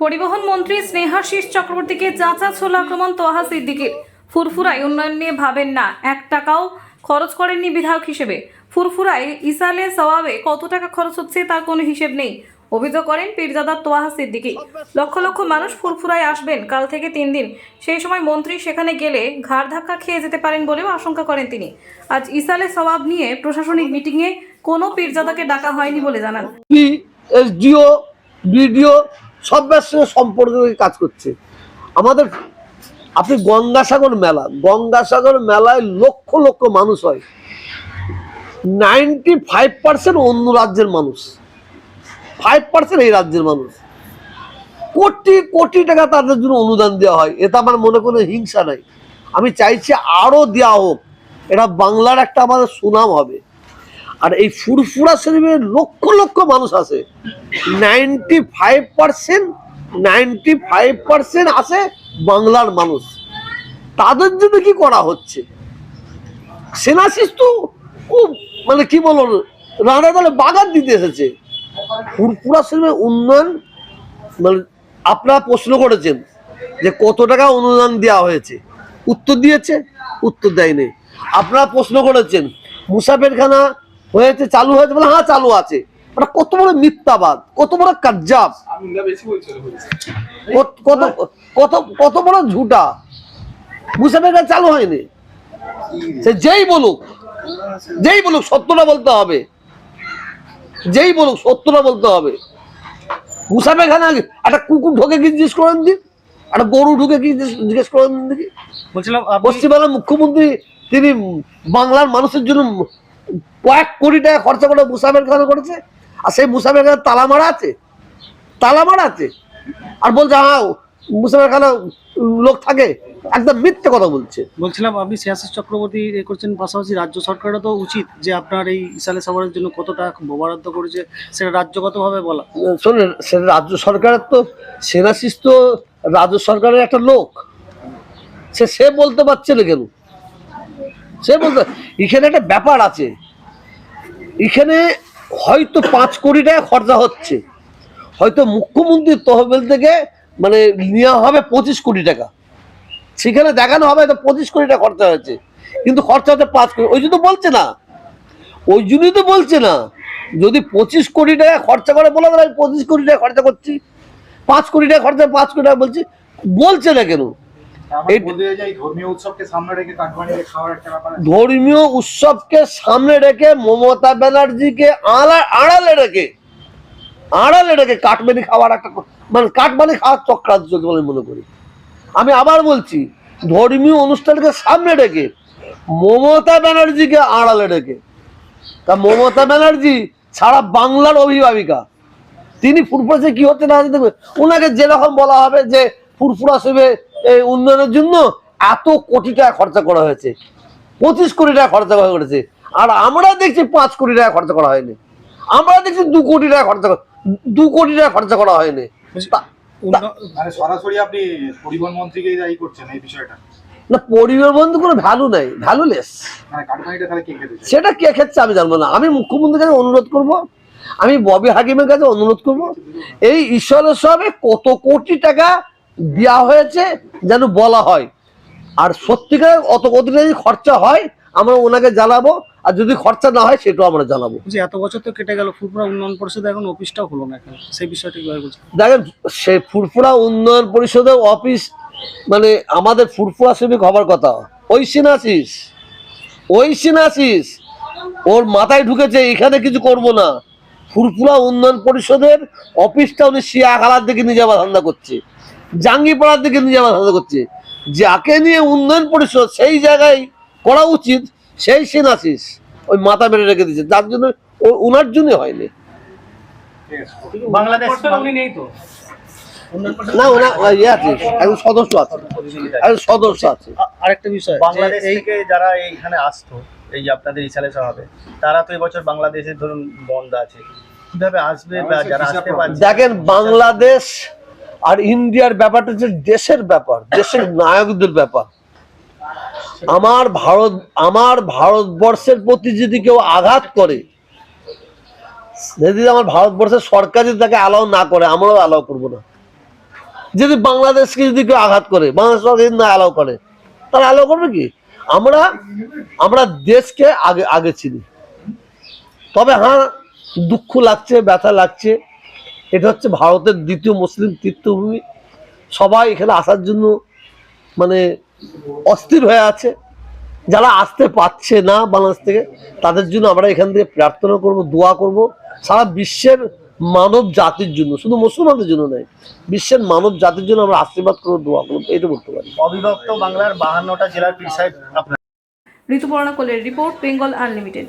পরিবহন মন্ত্রী স্নেহাশিস চক্রবর্তীকে চাচা ছোলা আক্রমণ তোহা সিদ্দিকির। ফুরফুরায় উন্নয়ন নিয়ে ভাবেন না। এক টাকাও খরচ করেননি বিধায়ক হিসেবে। ফুরফুরায় ইসালে সওয়াবে কত টাকা খরচ হচ্ছে তার কোনো হিসেব নেই। অভিযোগ করেন পীরজাদা তোয়াহা সিদ্দিকি। লক্ষ লক্ষ মানুষ ফুরফুরায় আসবেন। কাল থেকে তিন দিন। সেই সময় মন্ত্রী সেখানে গেলে ঘাড় ধাক্কা খেয়ে যেতে পারেন বলেও আশঙ্কা করেন তিনি। আজ ইসালে সওয়াব নিয়ে প্রশাসনিক মিটিংয়ে কোনো পীরজাদাকে ডাকা হয়নি বলে জানান। সব ব্যবসায় সম্পর্ক কাজ করছে। আমাদের, আপনি গঙ্গাসাগর মেলা, গঙ্গাসাগর মেলায় লক্ষ লক্ষ মানুষ হয়। নাইনটি ফাইভ পার্সেন্ট অন্য রাজ্যের মানুষ। ফাইভ পার্সেন্ট এই রাজ্যের মানুষ। কোটি কোটি টাকা তাদের জন্য অনুদান দেওয়া হয়। এটা আমার মনে কোনো হিংসা নাই। আমি চাইছি আরও দেওয়া হোক। এটা বাংলার একটা আমাদের সুনাম হবে। আর এই ফুরফুরা শরীফে লক্ষ লক্ষ মানুষ আছে। Ninety five percent ninety five percent আছে বাংলার মানুষ। তাদের জন্য কি করা হচ্ছে? সেনাশিস তো খুব মানে কি বলব রানা দলে বাগান দিতে এসেছে। ফুরফুরা শরীফের উন্নয়ন মানে আপনারা প্রশ্ন করেছেন যে কত টাকা অনুদান দেওয়া হয়েছে। উত্তর দিয়েছে, উত্তর দেয়নি। আপনারা প্রশ্ন করেছেন, মুসাফেরখানা হয়েছে চালু হয়েছে বলে হ্যাঁ চালু আছে। ওটা কত বড় মিথ্যাবাদ কত বড় কাজ্জাব। কত- কত কত কত বড় ঝুটা। মুসাফেরখানা চালু হয়নি। সে যেই বলুক যেই বলুক সত্যটা বলতে হবে। যেই বলুক সত্যটা বলতে হবে। মুসাফে খানা একটা কুকুর ঢোকে কি জিজ্ঞেস করেন দিন একটা গরু ঢুকে কি জিজ্ঞেস- জিজ্ঞেস করেন দিন দেখি বলছিলাম আপনি পশ্চিমবাংলার মুখ্যমন্ত্রী তিনি বাংলার মানুষের জন্য কয়েক কোটি টাকা খরচা করে মুসাফের খানা করেছে আর সেই মুসাফের খানা তালা মারা আছে তালা মারা আছে। আর বলছে হ্যাঁ মুসাফের খানা লোক থাকে একদম মিথ্যে কথা বলছে। বলছিলাম আপনি সিয়াসি চক্রবর্তী এ করছেন পাশাপাশি রাজ্য সরকারও তো উচিত যে আপনার এই ইসালে সাভারের জন্য কত টাকা বরাদ্দ করেছে সেটা রাজ্যগতভাবে বলা। শোনেন সে রাজ্য সরকারের তো সেনাশিস তো রাজ্য সরকারের একটা লোক। সে সে বলতে পারছে না কেন? সে বলতে, এখানে একটা ব্যাপার আছে। এখানে হয়তো পাঁচ কোটি টাকা খরচা হচ্ছে। হয়তো মুখ্যমন্ত্রীর তহবিল থেকে মানে নেওয়া হবে পঁচিশ কোটি টাকা। সেখানে দেখানো হবে তো পঁচিশ কোটি টাকা খরচা হয়েছে। কিন্তু খরচা হচ্ছে পাঁচ কোটি, ওই জন্য বলছে না। ওই জন্যই তো বলছে না। যদি পঁচিশ কোটি টাকা খরচা করে, বলে আমি পঁচিশ কোটি টাকা খরচা করছি। পাঁচ কোটি টাকা খরচা, পাঁচ কোটি টাকা বলছি, বলছে না কেন? ধর্মীয় উৎসবকে সামনে রেখে মমতা ব্যানার্জিকে আড়া- আড়ালে রেখে আড়ালে রেখে কাঠমানি খাওয়ার একটা মানে কাঠমানি খাওয়ার চক্রান্ত চলছে বলে মনে করি। আমি আবার বলছি ধর্মীয় অনুষ্ঠানকে সামনে রেখে মমতা ব্যানার্জিকে আড়ালে রেখে তা মমতা ব্যানার্জি সারা বাংলার অভিভাবিকা তিনি ফুরফুরাসে কি হতে না দেখবে? ওনাকে যেরকম বলা হবে যে ফুরফুরা এই উন্নয়নের জন্য এত কোটি টাকা খরচা করা হয়েছে। পঁচিশ কোটি টাকা খরচা করা হয়েছে। আর আমরা দেখছি পাঁচ কোটি টাকা খরচা করা হয়নি। আমরা দেখছি দু কোটি টাকা খরচা করা- দু কোটি টাকা খরচা করা হয়নি। তা- মানে সরাসরি আপনি পরিবহন মন্ত্রীকেই দায়ী করছেন এই বিষয়টা। না পরিবার বন্ধু কোনো ভ্যালু নেই ভ্যালুলেস মানে সেটা কে ক্ষেত্রে আমি জানব না। আমি মুখ্যমন্ত্রীর কাছে অনুরোধ করব। আমি ববি হাকিমের কাছে অনুরোধ করব। এই ঈশ্বরের সবে কত কোটি টাকা দেওয়া হয়েছে যেন বলা হয়। আর সত্যিকার অত কোটি যদি খরচা হয় আমরা ওনাকে জানাব আর যদি খরচা না হয় সেটাও আমরা জানাব। বলছি এত বছর তো কেটে গেল ফুরপুরা উন্নয়ন পরিষদ এখন অফিসটাও হলো না এখন। সেই বিষয়টা দেখেন সে ফুরফুরা উন্নয়ন পরিষদের অফিস মানে আমাদের ফুরফুরা শ্রমিক হবার কথা। ওই সিনাসিস ওই সিনাসিস ওর মাথায় ঢুকেছে এখানে কিছু করব না। ফুরফুরা উন্নয়ন পরিষদের অফিসটা উনি শিয়া খালার দিকে নিয়ে যাওয়ার ধান্দা করছে। জাঙ্গিপাড়ার দিকে নিয়ে যাওয়ার করছে। যাকে নিয়ে উন্নয়ন পরিষদ সেই জায়গায় করা উচিত সেই সিনাসিস ওই মাথা মেরে রেখে দিয়েছে। যার জন্য ওনার জন্য হয়নি। ঠিক আছে নেই তো। না ওনা ইয়ে আছে একজন সদস্য আছে। একজন সদস্য আছে। আ- আরেকটা বিষয় বাংলাদেশ এই থেকে যারা এইখানে আসতো এই আপনাদের ইসালে হবে তারা তো এবছর বাংলাদেশের ধরুন বন্ধ আছে। কীভাবে আসবে বা যারা আসতে পারছে দেখেন বাংলাদেশ আর ইন্ডিয়ার ব্যাপারটা হচ্ছে দেশের ব্যাপার, দেশের নায়কদের ব্যাপার। আমার ভারত, আমার ভারতবর্ষের প্রতি যদি কেউ আঘাত করে, যদি আমার ভারতবর্ষের সরকার যদি তাকে অ্যালাউ না করে, আমরাও অ্যালাউ করব না। যদি বাংলাদেশকে যদি কেউ আঘাত করে, বাংলাদেশ সরকার যদি না অ্যালাউ করে তারা অ্যালাউ করবে কি? আমরা আমরা দেশকে আগে আগে চিনি। তবে হ্যাঁ দুঃখ লাগছে, ব্যথা লাগছে এটা হচ্ছে ভারতের দ্বিতীয় মুসলিম তীর্থভূমি। সবাই এখানে আসার জন্য মানে অস্থির হয়ে আছে। যারা আসতে পারছে না বাংলাদেশ থেকে তাদের জন্য আমরা এখান থেকে প্রার্থনা করব দোয়া করব। সারা বিশ্বের মানব জাতির জন্য শুধু মুসলমানদের জন্য নয় বিশ্বের মানব জাতির জন্য আমরা আশীর্বাদ করব দোয়া করব এটা বলতে পারি। অবিভক্ত বাংলার বাহান্নটা জেলার ঋতুপর্ণা কোলের রিপোর্ট বেঙ্গল আনলিমিটেড।